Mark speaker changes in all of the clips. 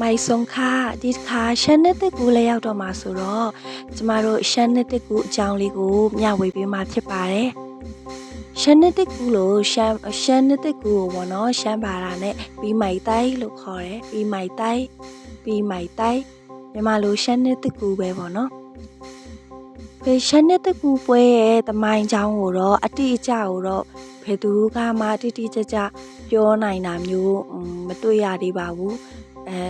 Speaker 1: မိုင်ဆုံးခါဒီတစ်ခါရှမ်းနှစ်တစ်ကူလည်းရောက်တော့မှာဆိုတော့ကျမတို့ရှမ်းနှစ်တစ်ကူအကြောင်းလေးကိုမျှဝေပေးမှာဖြစ်ပါတယ်ရှမ်းနှစ်တစ်ကူလို့ရှမ်းရှမ်းနှစ်တစ်ကူကိုပေါ့နော်ရှမ်းဘာသာနဲ့ပြီးမိုင်တိုင်းလို့ခေါ်တယ်ပြီးမိုင်တိုင်းပြီးမိုင်တိုင်းမြန်မာလိုရှမ်းနှစ်တစ်ကူပဲပေါ့နော်ဖေရှမ်းနှစ်တစ်ကူပွဲရဲ့တမိုင်းကြောင်းကိုတော့အတိအကျကိုတော့ဘယ်သူကမှတိတိကျကျပြောနိုင်တာမျိုးอืมမတွေ့ရသေးပါဘူး အဲ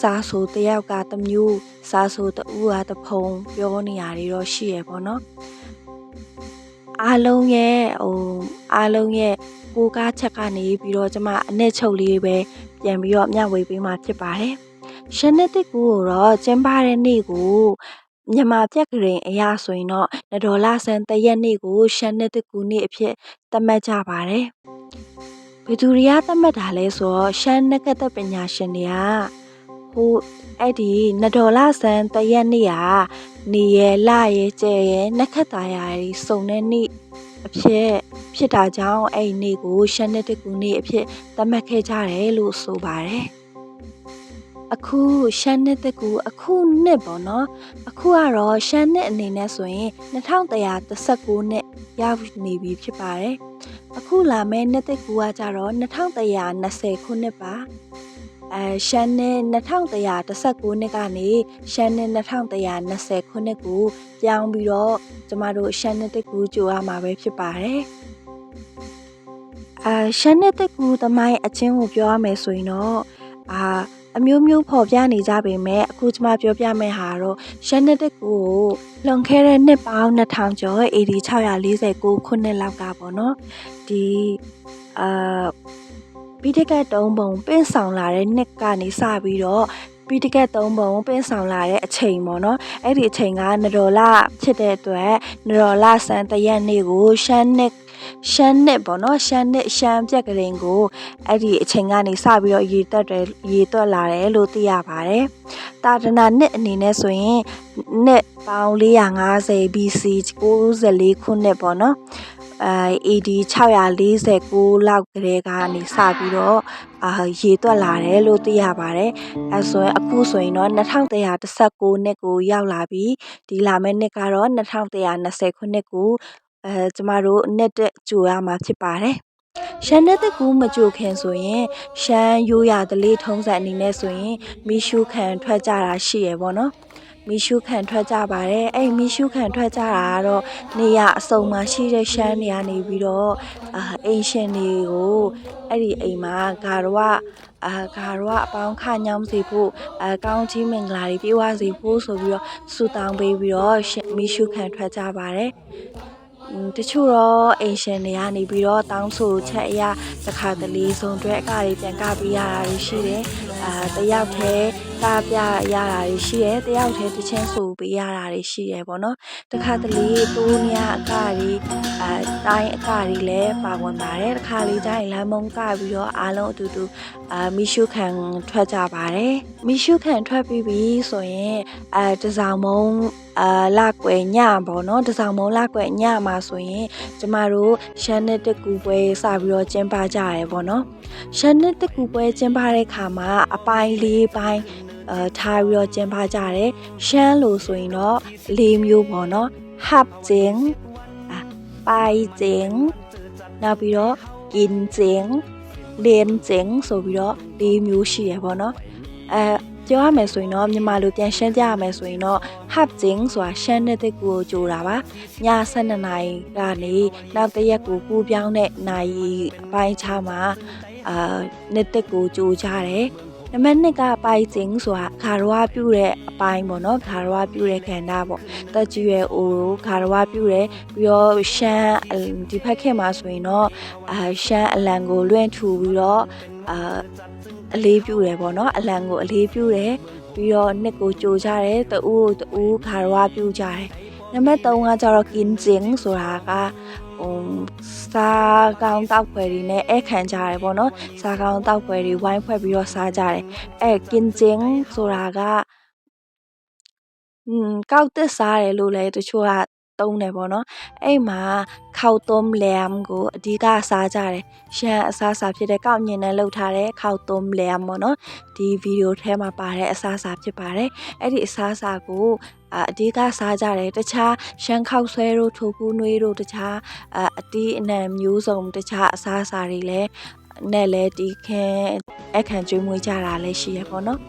Speaker 1: စာဆိုတယောက်ကတစ်မျိုးစာဆိုတဦးကတစ်ဖုံပြောနေရတွေတော့ရှိရပေါ့နော်အားလုံးရဲ့ဟိုအားလုံးရဲ့ကိုကားချက်ကနေပြီးတော့ကျမအနှစ်ချုပ်လေးပဲပြန်ပြီးတော့မျှဝေပေးမှာဖြစ်ပါတယ်ရှမ်းနှစ်တစ်ကူကိုတော့ကျင်းပတဲ့နေ့ကိုမြန်မာပြက်ကရင်အရာဆိုရင်တော့နဒေါ်လာဆန်တရက်နေ့ကိုရှမ်းနှစ်တစ်ကူနေ့အဖြစ်သတ်မှတ်ကြပါတယ် ဘယ်သူတွေကသတ်မှတ်တာလဲဆိုတော့ရှမ်းနဂတ်ပညာရှင်တွေကဟိုအဲ့ဒီနဒေါ်လာဆန်တရက်နေ့ဟာနေရလရကျဲရနက္ခတ္တရာတွေစုံတဲ့နေ့အဖြစ်ဖြစ်တာကြောင့်အဲ့ဒီနေ့ကိုရှမ်းနှစ်တစ်ကူနေ့အဖြစ်သတ်မှတ်ခဲ့ကြတယ်လို့ဆိုပါတယ်အခုရှမ်းနှစ်တစ်ကူအခုနှစ်ပေါ့နော်အခုကတော့ရှမ်းနှစ်အနေနဲ့ဆိုရင်2119နှစ်ရောက်နေပြီဖြစ်ပါတယ် အခုလာမယ့်နှစ်တစ်ကူကကြတော့2120ခုနှစ်ပါအဲရှမ်းနှစ်2119နှစ်ကနေရှမ်းနှစ်2120ခုနှစ်ကိုပြောင်းပြီးတော့ကျမတို့ရှမ်းနှစ်တစ်ကူကြိုရမှာပဲဖြစ်ပါတယ်အာရှမ်းနှစ်တစ်ကူသမိုင်းအချင်းကိုပြောရမယ်ဆိုရင်တော့အာ အမျိုးမျိုးဖော်ပြနေကြပေမဲ့အခုကျမပြောပြမယ့်ဟာတော့ရှမ်းနှစ်တစ်ကူကိုလွန်ခဲ့တဲ့နှစ်ပေါင်း2000ကျော် AD 649ခုနှစ်လောက်ကပေါ့နော်ဒီအာပိဋကတ်တုံးပုံပင့်ဆောင်လာတဲ့နှစ်ကနေစပြီးတော့ပိဋကတ်သုံးပုံပင့်ဆောင်လာတဲ့အချိန်ပေါ့နော်အဲ့ဒီအချိန်ကနဒေါ်လာဖြစ်တဲ့အတွက်နဒေါ်လာစံတရက်နေ့ကိုရှမ်းနှစ် ရှမ်းနှစ်ပေါ့နော်ရှမ်းနှစ်ရှမ်းပြက်ကလေးကိုအဲ့ဒီအချိန်ကနေစပြီးတော့ရေတက်တယ်ရေတွက်လာတယ်လို့သိရပါတယ်တာဒနာနှစ်အနေနဲ့ဆိုရင်နှစ်ပေါင်း450 BC 94ခုနှစ်ပေါ့နော်အဲ AD 649လောက်ကလေးကနေစပြီးတော့အာရေတွက်လာတယ်လို့သိရပါတယ်အဲဆိုရင်အခုဆိုရင်တော့2119နှစ်ကိုရောက်လာပြီဒီလာမယ့်နှစ်ကတော့2120ခုနှစ်ကို အဲကျမတို့နှစ်တက်ကြိုရမှာဖြစ်ပါတယ်ရှမ်းတဲ့တကူမကြိုခင်ဆိုရင်ရှမ်းရိုးရဒလေးထုံးစံအနေနဲ့ဆိုရင်မီရှုခံထွက်ကြတာရှိရပေါ့နော်မီရှုခံထွက်ကြပါတယ်အဲ့မီရှုခံထွက်ကြတာကတော့နေရအစုံမှာရှိတဲ့ရှမ်းနေရာနေပြီးတော့အာအိမ်ရှင်တွေကိုအဲ့ဒီအိမ်မှာဂါရဝအာဂါရဝအပေါင်းခညောင်းစီဖို့အကောင်းကြီးမင်္ဂလာတွေပြေဝစီဖို့ဆိုပြီးတော့ဆုတောင်းပေးပြီးတော့မီရှုခံထွက်ကြပါတယ် တချို့တော့အိမ်ရှင်တွေကနေပြီးတော့တောင်းဆိုချက်အရာတစ်ခါတလေစုံတွဲအကတွေပြန်ကပေးရတာတွေရှိတယ်။အာတယောက်တည်းကပြရတာတွေရှိတယ်။တယောက်တည်းတချင်းဆိုပေးရတာတွေရှိတယ်ပေါ့နော်။တစ်ခါတလေတိုးညာအကတွေအာတိုင်းအကတွေလည်းပါဝင်ပါတယ်။တစ်ခါလေကျရင်လမ်းမုံကပြီးတော့အားလုံးအတူတူအာမီရှုခံထွက်ကြပါတယ်။မီရှုခံထွက်ပြီးပြီဆိုရင်အဲတစောင်မုံ အာလကွယ်ညပေါ့နော်တစောင်မုံလကွယ်ညမှာဆိုရင်ကျမတို့ရှမ်းနှစ်တကူပွဲစပြီးတော့ကျင်းပကြရဲပေါ့နော်ရှမ်းနှစ်တကူပွဲကျင်းပတဲ့ခါမှာအပိုင်းလေးပိုင်းအဲထားပြီးတော့ကျင်းပကြတယ်ရှမ်းလို့ဆိုရင်တော့၄မျိုးပေါ့နော်ဟပ်ကျင်းပိုင်ကျင်းနောက်ပြီးတော့ကင်ကျင်းလင်းကျင်းဆိုပြီးတော့၄မျိုးရှိရပေါ့နော်အဲ ပြောရမယ်ဆိုရင်တော့မြန်မာလိုပြန်ရှင်းပြရမယ်ဆိုရင်တော့ hub jing ဆိုတာရှမ်းတဲ့တက်ကိုကြိုတာပါည12နာရီကနေနောက်တစ်ရက်ကိုကူးပြောင်းတဲ့နိုင်အပိုင်းခြားမှာအာနှစ်တက်ကိုကြိုကြတယ်နံပါတ်2ကပိုင်ကျင်းဆိုတာခါရွားပြုတ်တဲ့အပိုင်းပေါ့နော်ခါရွားပြုတ်တဲ့ခန္ဓာပေါ့တက်ကြီးရဲ့အိုခါရွားပြုတ်တယ်ပြီးတော့ရှမ်းဒီဖက်ခင်မှာဆိုရင်တော့အာရှမ်းအလံကိုလွင့်ထူပြီးတော့အာ အလေးပြုတယ်ပေါ့နော်အလံကိုအလေးပြုတယ်ပြီးတော့နှစ်ကိုကြိုကြတယ်တူကိုတူခါရွားပြုကြတယ်နံပါတ်3ကကျတော့ kin jing ဆိုတာကဟိုစားကောင်းတောက်ခွဲတွေနဲ့အဲ့ခံကြရတယ်ပေါ့နော်စားကောင်းတောက်ခွဲတွေဝိုင်းဖွဲ့ပြီးတော့စားကြတယ်အဲ့ kin jing ဆိုတာကอืมကောက်တက်စားတယ်လို့လည်းတချို့က သုံးတယ်ပေါ့နော်အဲ့မှာခောက်သုံးလမ်ကိုအဓိကစားကြတယ်ရှမ်းအစားအစာဖြစ်တဲ့ကောက်ညင်နဲ့လှုပ်ထားတဲ့ခောက်သုံးလမ်ပေါ့နော်ဒီဗီဒီယိုထဲမှာပါတဲ့အစားအစာဖြစ်ပါတယ်အဲ့ဒီအစားအစာကိုအာအဓိကစားကြတယ်တခြားရှမ်းခောက်ဆွဲတို့ထိုကူးနွေးတို့တခြားအာအတီးအနှံမျိုးစုံတခြားအစားအစာတွေလည်းနဲ့လည်းဒီခင်အခန့်ကျွေးမွေးကြတာလည်းရှိရပေါ့နော်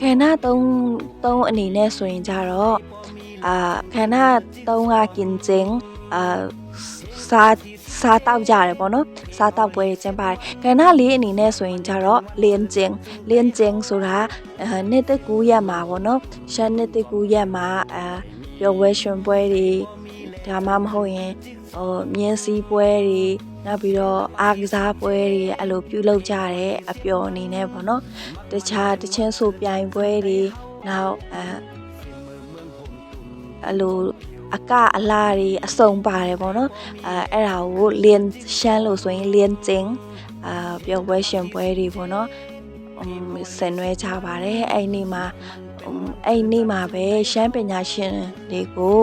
Speaker 1: ခန္ဓာ3 3အနေနဲ့ဆိုရင်ကြတော့ အာခန္ဓာ3ကกินကျင်းအာစားစားတောက်ကြတယ်ပေါ့နော်စားတောက်ပွဲကျင်းပါတယ်ခန္ဓာ၄အနေနဲ့ဆိုရင်ကြတော့လင်းကျင်းလင်းကျင်းဆိုတာအာနှစ်သက်ကူးရက်မှာပေါ့နော်ရှမ်းနှစ်သက်ကူးရက်မှာအာပြောဝဲရှင်ပွဲတွေဒါမှမဟုတ်ရင်ဟိုမြင်းစည်းပွဲတွေနောက်ပြီးတော့အားကစားပွဲတွေအဲ့လိုပြုလုပ်ကြတယ်အပျော်အနေနဲ့ပေါ့နော်တခြားတချင်းဆိုပြိုင်ပွဲတွေနောက်အဲ အဲ့လိုအကအလားတွေအစုံပါတယ်ပေါ့နော်အဲအဲ့ဒါကိုလင်းရှမ်းလို့ဆိုရင်လင်းကျင်းအာပြောပွဲရှင်ပွဲတွေပေါ့နော်အမ်ဆင်နွှဲကြပါတယ်အဲ့ဒီနေ့မှာအမ်အဲ့ဒီနေ့မှာပဲရှမ်းပညာရှင်တွေကို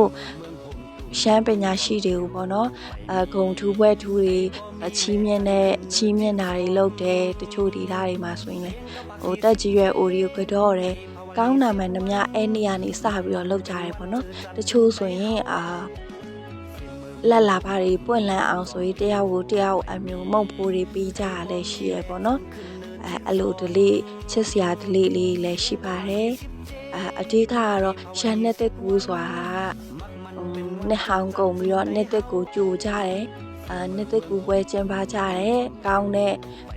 Speaker 1: ရှမ်းပညာရှိတွေကိုပေါ့နော်အဂုံထူးပွဲထူးတွေအချီးမြင့်တဲ့ချီးမြင့်တာတွေလုပ်တယ်တချို့ဒီသားတွေမှာဆိုရင်လည်းဟိုတက်ကြီးရွယ်အိုရီကိုကတော့တယ် ကောင်းနာမှန်နှမအဲနေရနေစပြီးတော့လောက်ကြတယ်ပေါ့နော်တချို့ဆိုရင်အာလက်လာပါတွေပွင့်လန်းအောင်ဆိုရင်တယောက်ကိုတယောက်အမျိုးမုတ်ဖိုးတွေပြီးကြရလဲရှိရပေါ့နော်အဲအဲ့လိုဒလေးချစ်စရာဒလေးလေးလည်းရှိပါတယ်အဲအဓိကကတော့ရှမ်းနဲ့တက်ကူဆိုတာဟိုနှစ်ဟောင်းကုန်ပြီးတော့နှစ်တက်ကိုကြိုကြတယ် အာနှစ်သက်ကူပွဲကျင်းပကြတယ်ကောင်းတဲ့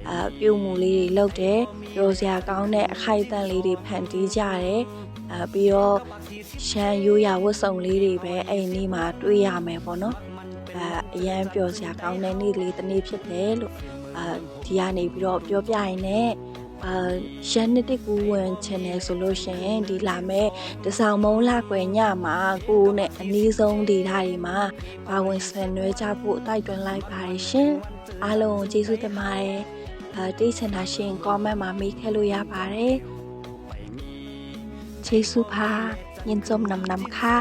Speaker 1: အာပြုမှုလေးတွေလုပ်တယ်ရောစရာကောင်းတဲ့အခိုက်အတန့်လေးတွေဖန်တီးကြတယ်အာပြီးတော့ရှမ်းရိုးရာဝတ်စုံလေးတွေပဲအဲ့ဒီနေ့မှာတွေ့ရမယ်ပေါ့နော်အာအရန်ပျော်စရာကောင်းတဲ့နေ့လေးတစ်နေ့ဖြစ်တယ်လို့အာဒီကနေပြီးတော့ပြောပြရင်လည်း အာရန်နှစ်တကူဝန် channel ဆိုလို့ရှိရင်ဒီလာမဲ့တဆောင်မုံလကွယ်ညမှာကိုနဲ့အနည်းဆုံးဒေတာတွေမှာပါဝင်ဆင်နွှဲကြဖို့တိုက်တွန်းလိုက်ပါတယ်ရှင်အားလုံးကိုကျေးဇူးတင်ပါတယ်အာတိတ်ချင်တာရှင် comment မှာမေးခဲ့လို့ရပါတယ်ကျေးဇူးပါညင်စုံနမ်နမ်ခါ